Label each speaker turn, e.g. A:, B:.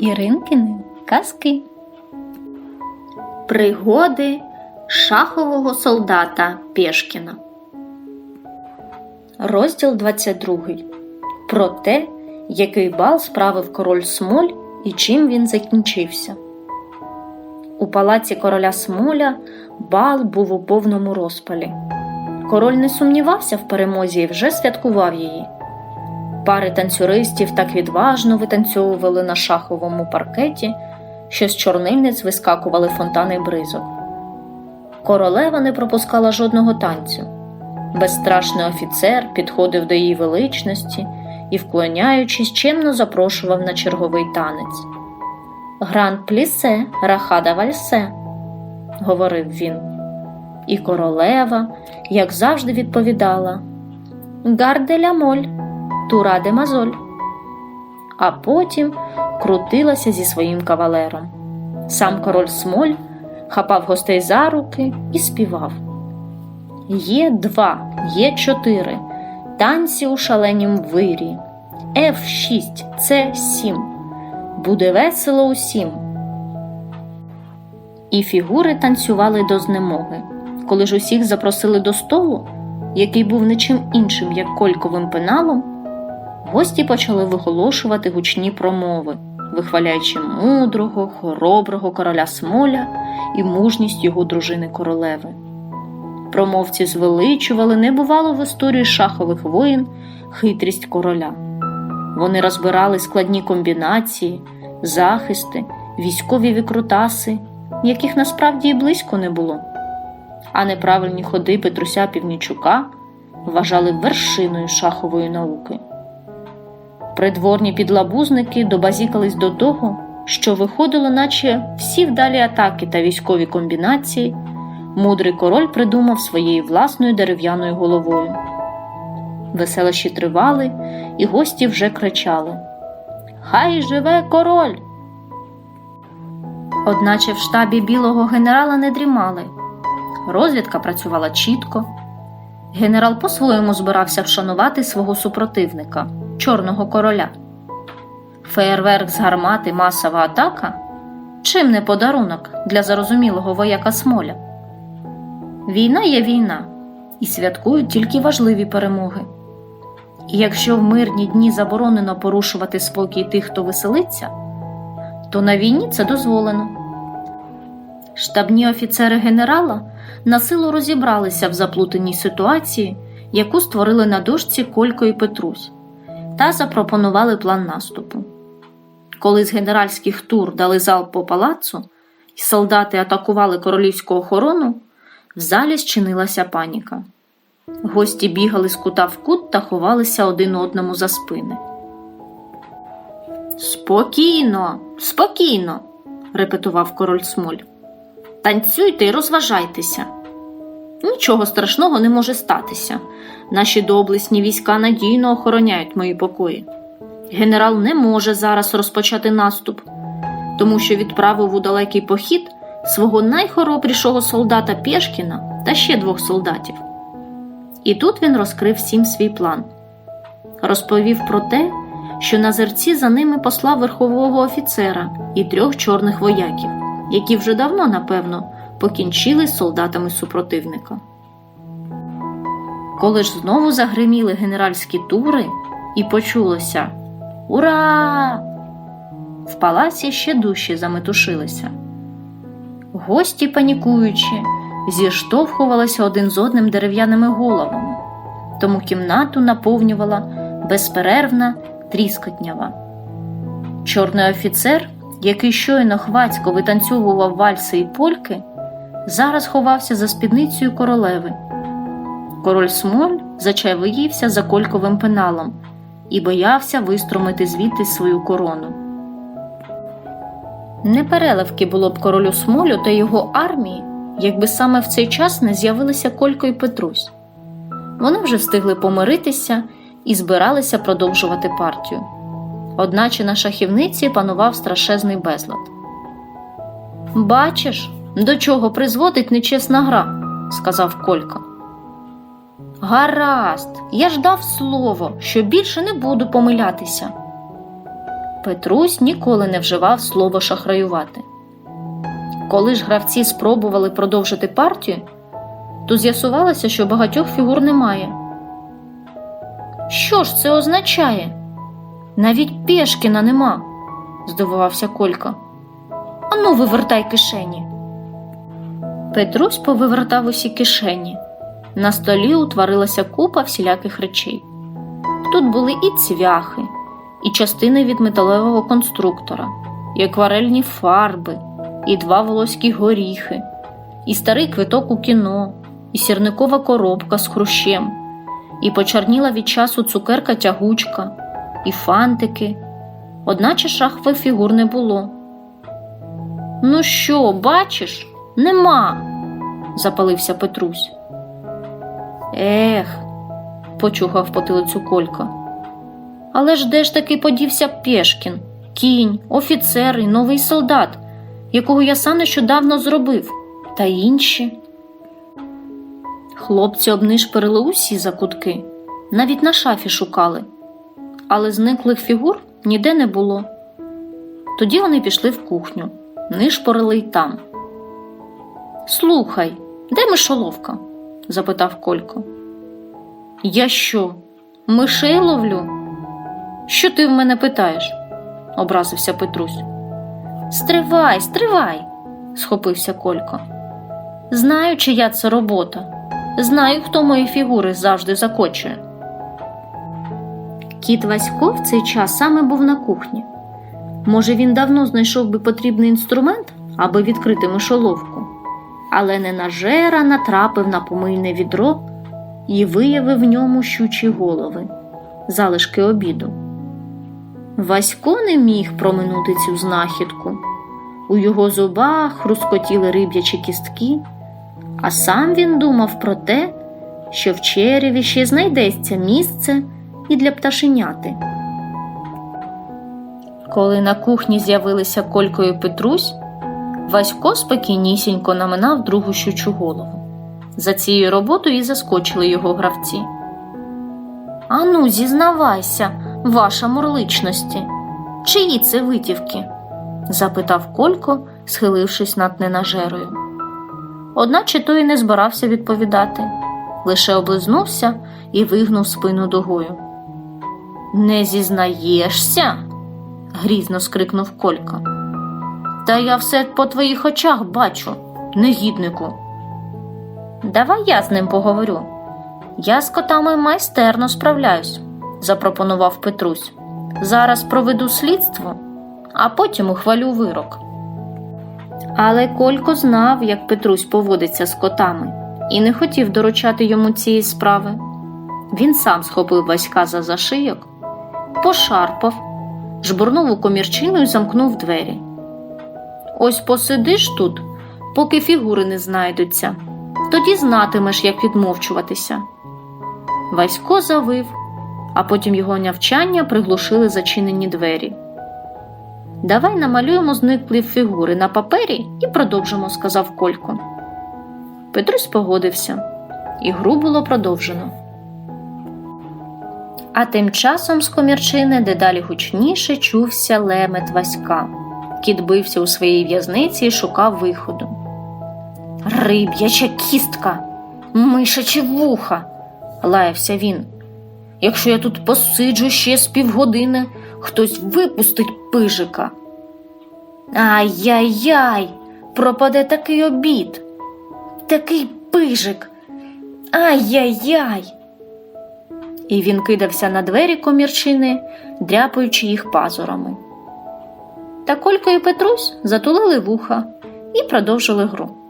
A: Іринкини казки. Пригоди шахового солдата Пєшкіна. Розділ 22. Про те, який бал справив король Смоль і чим він закінчився. У палаці короля Смоля бал був у повному розпалі. Король не сумнівався в перемозі і вже святкував її. Пари танцюристів так відважно витанцьовували на шаховому паркеті, що з чорнильниць вискакували фонтани бризок. Королева не пропускала жодного танцю. Безстрашний офіцер підходив до її величності і, вклоняючись, чемно запрошував на черговий танець. Гран плісе, рахада вальсе, говорив він. І королева, як завжди, відповідала Гарде ля моль, тура де мазоль. А потім крутилася зі своїм кавалером. Сам король Смоль хапав гостей за руки і співав. Є два, є чотири, танці у шаленім вирі. Ф6, С7. Буде весело усім. І фігури танцювали до знемоги. Коли ж усіх запросили до столу, який був нічим іншим, як кольковим пеналом, гості почали виголошувати гучні промови, вихваляючи мудрого, хороброго короля Смоля і мужність його дружини королеви. Промовці звеличували небувало в історії шахових воїн хитрість короля. Вони розбирали складні комбінації, захисти, військові викрутаси, яких насправді і близько не було. А неправильні ходи Петруся Північука вважали вершиною шахової науки. Придворні підлабузники добазікались до того, що виходило, наче всі вдалі атаки та військові комбінації, мудрий король придумав своєю власною дерев'яною головою. Веселощі тривали, і гості вже кричали Хай живе король! Одначе в штабі білого генерала не дрімали. Розвідка працювала чітко. Генерал по-своєму збирався вшанувати свого супротивника, чорного короля. Феєрверк з гармати масова атака чим не подарунок для зарозумілого вояка Смоля. Війна є війна, і святкують тільки важливі перемоги. І якщо в мирні дні заборонено порушувати спокій тих, хто веселиться, то на війні це дозволено. Штабні офіцери генерала на силу розібралися в заплутаній ситуації, яку створили на дошці Колько і Петрусь, та запропонували план наступу. Коли з генеральських тур дали залп по палацу, і солдати атакували королівську охорону, в залі зчинилася паніка. Гості бігали з кута в кут та ховалися один одному за спини. Спокійно, спокійно, репетував король Смоль. Танцюйте і розважайтеся. Нічого страшного не може статися. Наші доблесні війська надійно охороняють мої покої. Генерал не може зараз розпочати наступ, тому що відправив у далекий похід свого найхоробрішого солдата Пєшкіна та ще двох солдатів. І тут він розкрив всім свій план. Розповів про те, що на зерці за ними послав верхового офіцера і трьох чорних вояків, які вже давно, напевно, покінчили з солдатами супротивника. Коли ж знову загриміли генеральські тури і почулося Ура! В палаці ще дужче заметушилися. Гості, панікуючи, зіштовхувалися один з одним дерев'яними головами, тому кімнату наповнювала безперервна тріскотнява. Чорний офіцер, який щойно хвацько витанцьовував вальси і польки, зараз ховався за спідницею королеви. Король Смоль зачайвиївся за кольковим пеналом і боявся виструмити звідти свою корону. Непереливки було б королю Смолю та його армії, якби саме в цей час не з'явилися Колько і Петрусь. Вони вже встигли помиритися і збиралися продовжувати партію. Одначе на шахівниці панував страшезний безлад. Бачиш, до чого призводить нечесна гра, сказав Колька. Гаразд, я ж дав слово, що більше не буду помилятися. Петрусь ніколи не вживав слово шахраювати. Коли ж гравці спробували продовжити партію, то з'ясувалося, що багатьох фігур немає. Що ж це означає? Навіть Пєшкіна нема, здивувався Колька. Ану, вивертай кишені. Петрусь повивертав усі кишені. На столі утворилася купа всіляких речей. Тут були і цвяхи, і частини від металевого конструктора, і акварельні фарби, і два волоські горіхи, і старий квиток у кіно, і сірникова коробка з хрущем, і почорніла від часу цукерка тягучка, і фантики, одначе шахових фігур не було. Ну що, бачиш, нема, запалився Петрусь. Ех, почухав потилицю Колька. Але ж де ж таки подівся Пєшкін, кінь, офіцер і новий солдат, якого я сам нещодавно зробив, та інші. Хлопці обнишпирили усі закутки, навіть на шафі шукали, але зниклих фігур ніде не було. Тоді вони пішли в кухню, нишпорили й там. Слухай, де мишоловка? запитав Колько. Я що, мишей ловлю? Що ти в мене питаєш? образився Петрусь. Стривай, стривай, схопився Колько. Знаю, чия це робота. Знаю, хто мої фігури завжди закочує. Кіт Васько в цей час саме був на кухні. Може, він давно знайшов би потрібний інструмент, аби відкрити мишоловку, але ненажера натрапив на помийне відро і виявив в ньому щучі голови, залишки обіду. Васько не міг проминути цю знахідку. У його зубах хрускотіли риб'ячі кістки, а сам він думав про те, що в череві ще знайдеться місце і для пташеняти. Коли на кухні з'явилися Колько і Петрусь, Васько спокійнісінько наминав другу щучу голову. За цією роботою і заскочили його гравці. Ану, зізнавайся, ваша мурличності, чиї це витівки? запитав Колько, схилившись над ненажерою. Одначе той не збирався відповідати, лише облизнувся і вигнув спину дугою. Не зізнаєшся? грізно скрикнув Колька. Та я все по твоїх очах бачу, негіднику. Давай я з ним поговорю. Я з котами майстерно справляюсь, запропонував Петрусь. Зараз проведу слідство, а потім ухвалю вирок. Але Колько знав, як Петрусь поводиться з котами, і не хотів доручати йому цієї справи. Він сам схопив Васька за зашийок, пошарпав, жбурнув у комірчину і замкнув двері. Ось посидиш тут, поки фігури не знайдуться, тоді знатимеш, як відмовчуватися. Васько завив, а потім його нявчання приглушили зачинені двері. Давай намалюємо зниклі фігури на папері і продовжимо, сказав Колько. Петрусь погодився, і гру було продовжено. А тим часом з комірчини дедалі гучніше чувся лемет Васька. Кіт бився у своїй в'язниці і шукав виходу. Риб'яча кістка, мишачі вуха, лаявся він. Якщо я тут посиджу ще з півгодини, хтось випустить пижика. Ай-яй-яй, пропаде такий обід, такий пижик. Ай-яй-яй. І він кидався на двері комірчини, дряпаючи їх пазурами. Та Колько і Петрусь затулили вуха і продовжили гру.